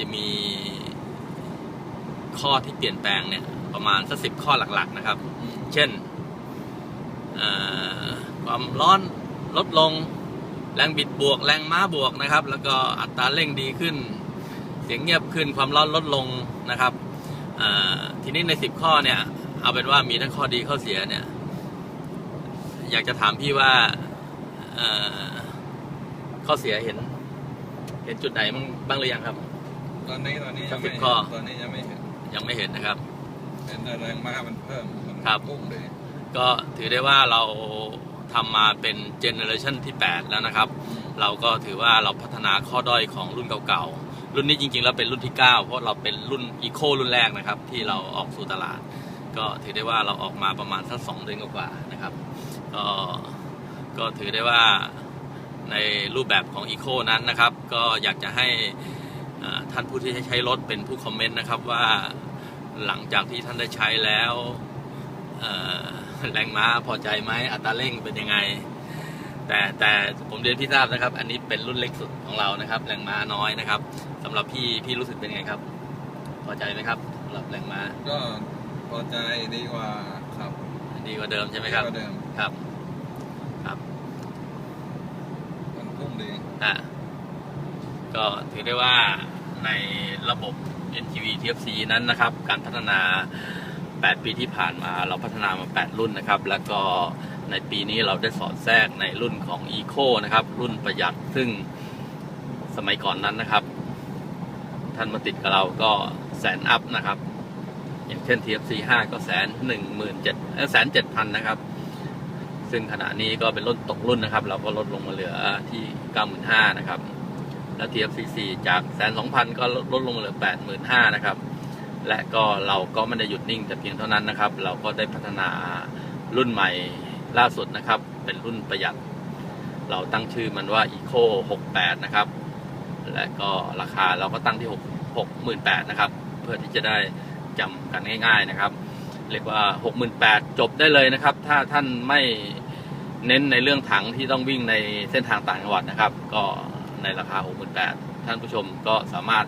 จะมีข้อที่เปลี่ยนแปลงเนี่ย ประมาณสักสิบข้อหลักๆนะครับ เช่นความร้อนลดลงแรงบิดบวก แรงม้าบวกนะครับ แล้วก็อัตราเร่งดีขึ้น เสียงเงียบขึ้นความร้อนลดลงนะครับทีนี้ในสิบข้อเนี่ย เอาเป็นว่ามีทั้งข้อดีข้อเสียเนี่ย อยากจะถามพี่ว่าข้อเสียเห็น เห็นจุดไหนบ้างหรือยังครับ ตอนนี้ตอนนี้ยังสิไม่บข้อตอนนี้ยังไม่เห็นยังไม่เห็นนะครับเห็นแต่แรงม้ามันเพิ่มมันครับพุ่งเลยก็ถือได้ว่าเราทำมาเป็นเจเนอเรชันที่ 8 แล้วนะครับ เราก็ถือว่าเราพัฒนาข้อด้อยของรุ่นเก่าๆ รุ่นนี้จริงๆ แล้วเป็นรุ่นที่ 9 เพราะเราเป็นรุ่นอีโครุ่นแรกนะครับ ที่เราออกสู่ตลาด ก็ถือได้ว่าเราออกมาประมาณสักสองเดือนกว่าๆนะครับ ก็ก็ถือได้ว่าในรูปแบบของอีโคนั้นนะครับ ก็อยากจะให้อ่า ท่านผู้ที่ใช้รถเป็นผู้คอมเมนต์นะครับว่าหลังจากที่ท่านได้ใช้แล้วเอ่อแรงม้าพอใจไหมอัตราเร่งเป็นยังไง แต่แต่ผมเรียนพี่ทราบนะครับ อันนี้เป็นรุ่นเล็กสุดของเรานะครับ แรงม้าน้อยนะครับสำหรับพี่พี่รู้สึกเป็นไงครับ พอใจไหมครับสำหรับแรงม้าก็พอใจดีกว่าครับดีกว่าเดิมใช่ไหมครับดีกว่าเดิมครับครับมันพุ่งดีอะก็ถือได้ว่า ในระบบ NGV TFC นั้นนะครับ การพัฒนา 8 ปีที่ผ่านมาเราพัฒนามา 8 รุ่นนะครับ แล้วก็ในปีนี้เราได้สอดแทรกในรุ่นของ Eco นะครับ รุ่นประหยัดซึ่งสมัยก่อนนั้นนะครับ ท่านมาติดกับเราก็แสนอัพนะครับ อย่างเช่น TFC 5 ก็แสนหนึ่งหมื่นเจ็ดแสนเจ็ดพันนะครับ ซึ่งขณะนี้ก็เป็นรุ่นตกรุ่นนะครับ เราก็ลดลงมาเหลือที่ 95,000นะครับ แล้ว TFCC จากแสนสองพันก็ลดลงมาเหลือ85,000นะครับ และก็เราก็ไม่ได้หยุดนิ่งแต่เพียงเท่านั้นนะครับ เราก็ได้พัฒนารุ่นใหม่ล่าสุดนะครับ เป็นรุ่นประหยัด เราตั้งชื่อมันว่า Eco 68 นะครับ และก็ราคาเราก็ตั้งที่ 6 68,000นะครับ เพื่อที่จะได้จำกันง่ายๆนะครับ เรียกว่า 68,000 จบได้เลยนะครับ ถ้าท่านไม่เน้นในเรื่องถังที่ต้องวิ่งในเส้นทางต่างจังหวัดนะครับ ก็ ในราคา 68,000ท่านผู้ชมก็สามารถ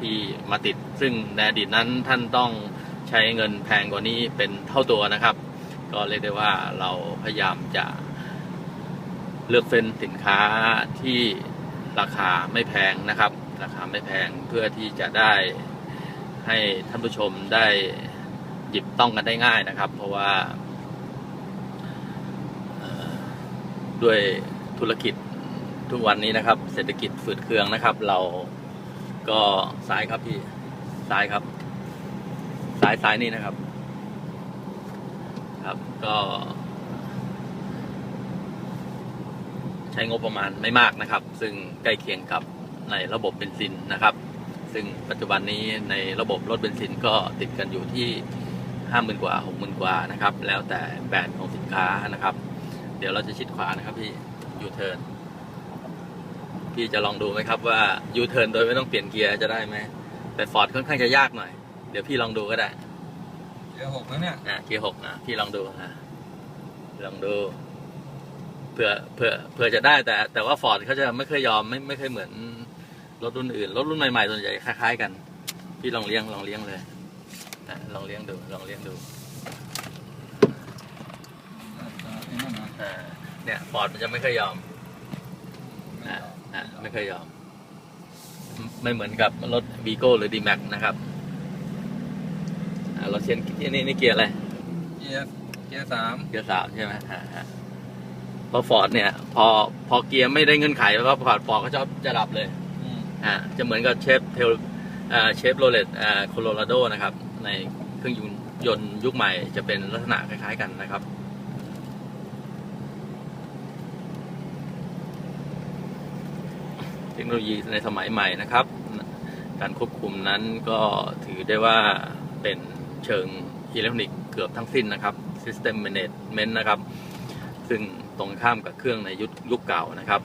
ที่มาติด ซึ่งในอดีตนั้นท่านต้องใช้เงินแพงกว่านี้เป็นเท่าตัวนะครับ ก็เรียกได้ว่าเราพยายามจะเลือกเฟ้นสินค้าที่ราคาไม่แพงนะครับ ราคาไม่แพงเพื่อที่จะได้ให้ท่านผู้ชมได้หยิบต้องกันได้ง่ายนะครับ เพราะว่าด้วยธุรกิจ ทุกวันนี้นะครับ เศรษฐกิจฝืดเคืองนะครับ เราก็ซ้ายครับพี่ซ้ายครับซ้ายซ้ายนี่นะครับ ครับก็ ใช้งบประมาณไม่มากนะครับ ซึ่งใกล้เคียงกับในระบบเบนซินนะครับ ซึ่งปัจจุบันนี้ในระบบรถเบนซินก็ติดกันอยู่ที่ห้าหมื่นกว่าหกหมื่นกว่านะครับ แล้วแต่แบรนด์ของสินค้านะครับ เดี๋ยวเราจะชิดขวานะครับพี่ยูเทิร์น พี่จะลองดูไหมครับว่ายูเทิร์นโดยไม่ต้องเปลี่ยนเกียร์จะได้ไหมแต่ฟอร์ดค่อนข้างจะยากหน่อย เดี๋ยวพี่ลองดูก็ได้เดี๋ยวหกแล้วเนี่ยอะเกียร์หกอะพี่ลองดูอะลองดูเผื่อเผื่อเผื่อจะได้แต่ แต่ว่าฟอร์ดเขาจะไม่เคยยอมไม่ไม่เคยเหมือนรถรุ่นอื่นรถรุ่นใหม่ๆส่วนใหญ่คล้ายๆกัน พี่ลองเลี้ยงลองเลี้ยงเลยอะลองเลี้ยงดูลองเลี้ยงดูไอ้นั่นนะอ่าเนี่ยฟอร์ดมันจะไม่เคยยอมอะอะ ไม่เคยยอม ไม่เหมือนกับรถวีโก้หรือดีแม็กนะครับอะรถเชียนที่นี่นี่เกียร์อะไร เกียร์เกียร์สามเกียร์สามใช่ไหมฮะฮะเพราะฟอร์ดเนี่ย พอพอเกียร์ไม่ได้เงื่อนไขแล้วก็ฟอร์ดฟอร์ดก็จะจะดับเลยอืมอ่าจะเหมือนกับเชฟเทลอ่าเชฟโรเลตอ่าโคโลราโดนะครับ ในเครื่องยนต์ยุคใหม่จะเป็นลักษณะคล้ายๆกันนะครับ เท คโนโลยีในสมัยใหม่นะครับ การควบคุมนั้นก็ถือได้ว่าเป็นเชิงอิเล็กทรอนิกส์เกือบทั้งสิ้นนะครับ System Management นะครับ ซึ่งตรงข้ามกับเครื่องในยุคยุคเก่านะครับ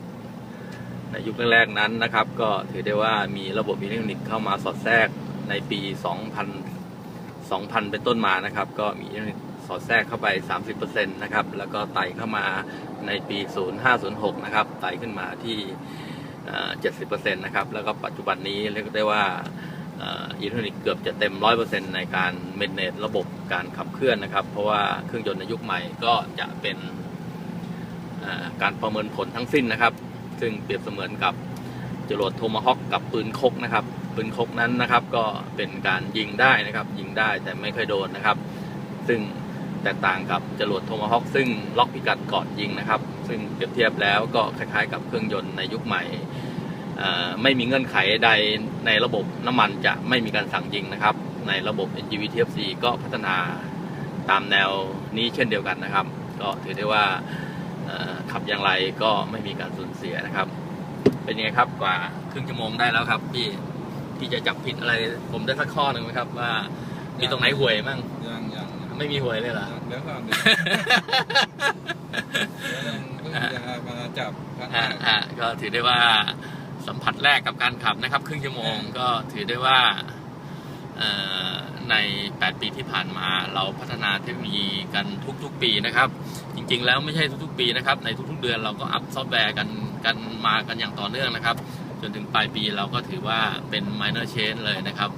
ในยุคแรกๆนั้นนะครับ ก็ถือได้ว่ามีระบบอิเล็กทรอนิกส์เข้ามาสอดแทรกในปี 2000 2000 เป็นต้นมานะครับ ก็มีอิเล็กทรอนิกส์สอดแทรกเข้าไป 30%นะครับ แล้วก็ไต่เข้ามาในปี 0506 นะครับ ไต่ขึ้นมาที่ เจ็ดสิบเปอร์เซ็นต์นะครับ แล้วก็ปัจจุบันนี้เรียกได้ว่าอิเล็กทรอนิกส์เกือบจะเต็มร้อยเปอร์เซ็นต์ในการเมนเนตระบบการขับเคลื่อนนะครับ เพราะว่าเครื่องยนต์ในยุคใหม่ก็จะเป็นการประเมินผลทั้งสิ้นนะครับ ซึ่งเปรียบเสมือนกับจรวดโทมาฮอคกับปืนคกนะครับ ปืนคกนั้นนะครับก็เป็นการยิงได้นะครับ ยิงได้แต่ไม่เคยโดนนะครับ ซึ่ง แตกต่างกับจรวดโทมาฮอคซึ่งล็อกพิกัดก่อนยิงนะครับ ซึ่งเปรียบเทียบแล้วก็คล้ายๆ กับเครื่องยนต์ในยุคใหม่ไม่มีเงื่อนไขใดในระบบน้ำมันจะไม่มีการสั่งยิงนะครับ ในระบบ NGV TFC ก็พัฒนาตามแนวนี้เช่นเดียวกันนะครับ ก็ถือได้ว่าขับอย่างไรก็ไม่มีการสูญเสียนะครับ เป็นยังไงครับกว่าครึ่งชั่วโมงได้แล้วครับพี่ที่จะจับผิดอะไรผมได้สักข้อหนึ่งไหมครับว่ามีตรงไหนห่วยมั่งยังยัง ไม่มีห่วยเลยเหรอ เดี๋ยวก่อนเดี๋ยวเดี๋ยวเพิ่งจะมาจับครั้งแรอ่ากอ่าก็ถือได้ว่าสัมผัสแรกกับการขับนะครับ ครึ่งชั่วโมงก็ถือได้ว่าเอ่อใน 8 ปีที่ผ่านมาเราพัฒนาเทคโนโลยีกันทุกๆ ปีนะครับ จริงๆแล้วไม่ใช่ทุกๆ ปีนะครับ ในทุกๆ เดือนเราก็อัพซอฟต์แวร์กันกันมากันอย่างต่อเนื่องนะครับ จนถึงปลายปีเราก็ถือว่าเป็น minor change เลยนะครับ